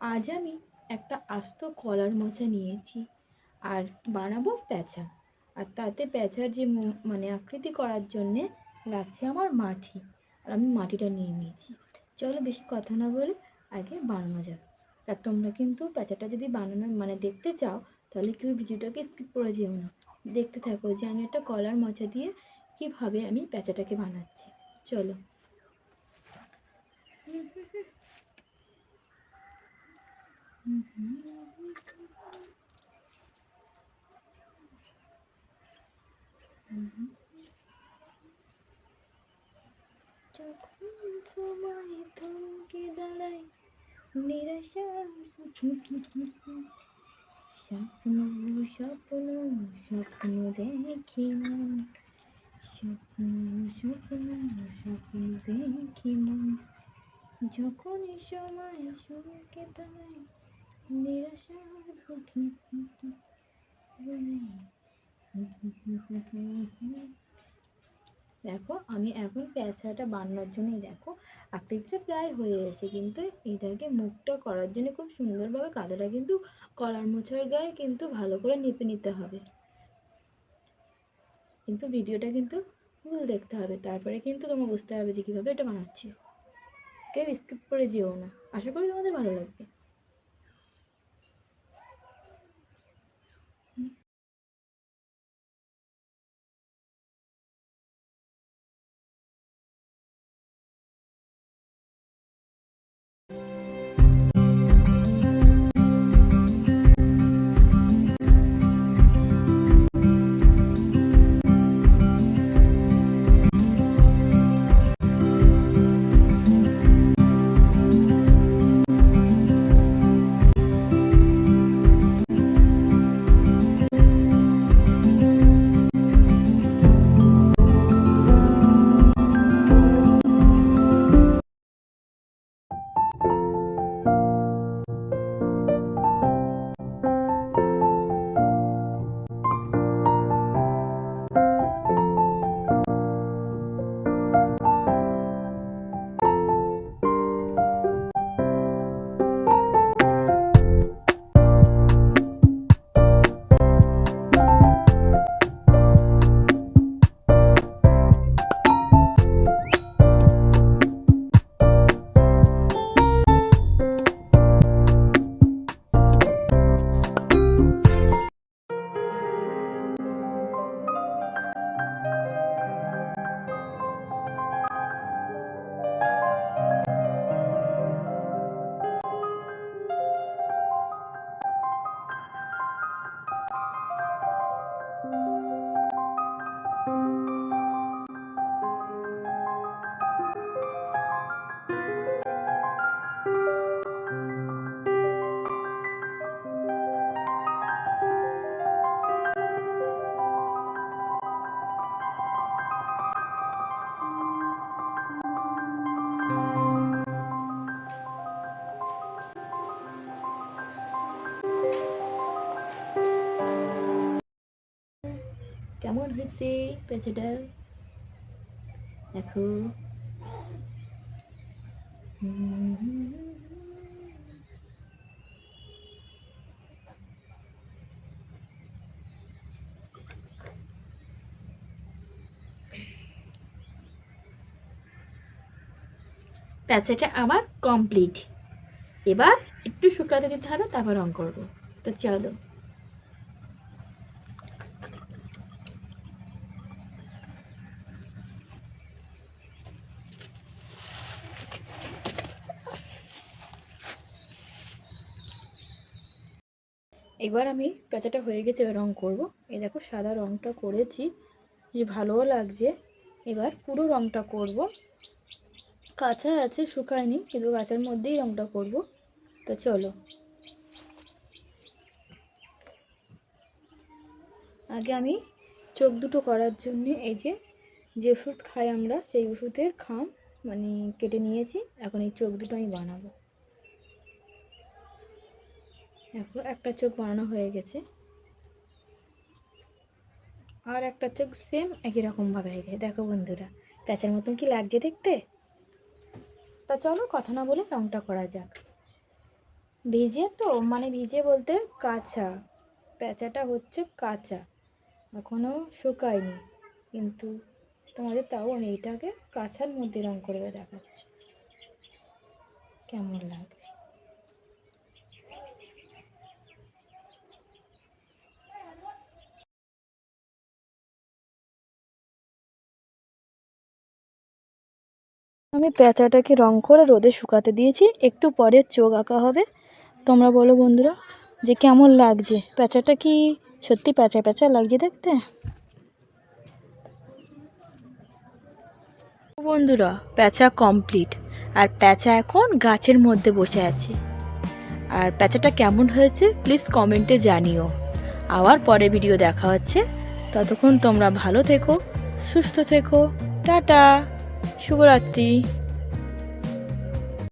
আজ আমি একটা আস্ত কলার মোচা নিয়েছি আর বানাবো প্যাঁচা। আর তাতে প্যাঁচার যে মানে আকৃতি করার জন্যে লাগছে আমার মাটি। আর আমি মাটিটা নিয়ে নিয়েছি। চলো বেশি কথা না বলে আগে বানানো যাক। আর তোমরা কিন্তু প্যাঁচাটা যদি বানানো মানে দেখতে চাও, তাহলে কেউ ভিডিওটাকে স্কিপ করে যেও না। দেখতে থাকো যে আমি একটা কলার মোচা দিয়ে কীভাবে আমি প্যাঁচাটাকে বানাচ্ছি। চলো। যখন সময় থমকে দাঁড়ায় নিরাশা স্বপ্ন স্বপ্ন স্বপ্ন দেখি মন স্বপ্ন স্বপ্ন স্বপ্ন দেখি মন যখন সময় সুরকে দাঁড়ায় দেখো, আমি এখন পেঁচাটা বানানোর জন্যই দেখো, আকৃতিটা প্রায় হয়ে এসে কিন্তু এটাকে মুখটা করার জন্য খুব সুন্দরভাবে কাদাটা কিন্তু কলার মোছার গায়ে কিন্তু ভালো করে নেপে নিতে হবে। কিন্তু ভিডিওটা কিন্তু ফুল দেখতে হবে, তারপরে কিন্তু তোমার বুঝতে হবে যে কীভাবে এটা বানাচ্ছি। কেউ স্কিপ করে যেও না। আশা করি তোমাদের ভালো লাগবে। কেমন হয়েছে পেঁচাটা দেখো। প্যাঁচাটা আমার কমপ্লিট। এবার একটু শুকাতে দিতে হবে, তারপর রং করব। তো চলো। এবার আমি পেঁচাটা হয়ে গেছে, এবার রং করব। এই দেখো, সাদা রংটা করেছি যে ভালোও লাগছে। এবার পুরো রংটা করব। কাঁচা আছে, শুকায়নি, কিন্তু কাঁচার মধ্যেই রংটা করব। তো চলো। আগে আমি চোখ দুটো করার জন্য এই যে যে ওষুধ খাই আমরা, সেই ওষুধের খাম মানে কেটে নিয়েছি। এখন এই চোখ দুটো আমি বানাবো। দেখো, একটা চোখ বানানো হয়ে গেছে। আর একটা চোখ সেম একই রকমভাবে হয়ে গেছে। দেখো বন্ধুরা, প্যাঁচের মতন কি লাগছে দেখতে? তা চলো কথা না বলে রংটা করা যাক। ভিজে তো মানে ভিজে বলতে কাঁচা। প্যাঁচাটা হচ্ছে কাঁচা এখনও শুকায়নি। কিন্তু তোমাদের তাও আমি এটাকে কাঁচার মধ্যে রং করে দেখাচ্ছি। কেমন লাগবে আমি প্যাঁচাটাকে রং করে রোদে শুকাতে দিয়েছি, একটু পরে চোখ আঁকা হবে। তোমরা বলো বন্ধুরা, যে কেমন লাগছে? প্যাঁচাটা কি সত্যি প্যাঁচা প্যাঁচা লাগছে দেখতে? বন্ধুরা প্যাঁচা কমপ্লিট আর প্যাঁচা এখন গাছের মধ্যে বসে আছে। আর প্যাঁচাটা কেমন হয়েছে প্লিজ কমেন্টে জানিও। আবার পরে ভিডিও দেখা হচ্ছে। ততক্ষণ তোমরা ভালো থেকো, সুস্থ থেকো। টাটা! শুভরাত্রি।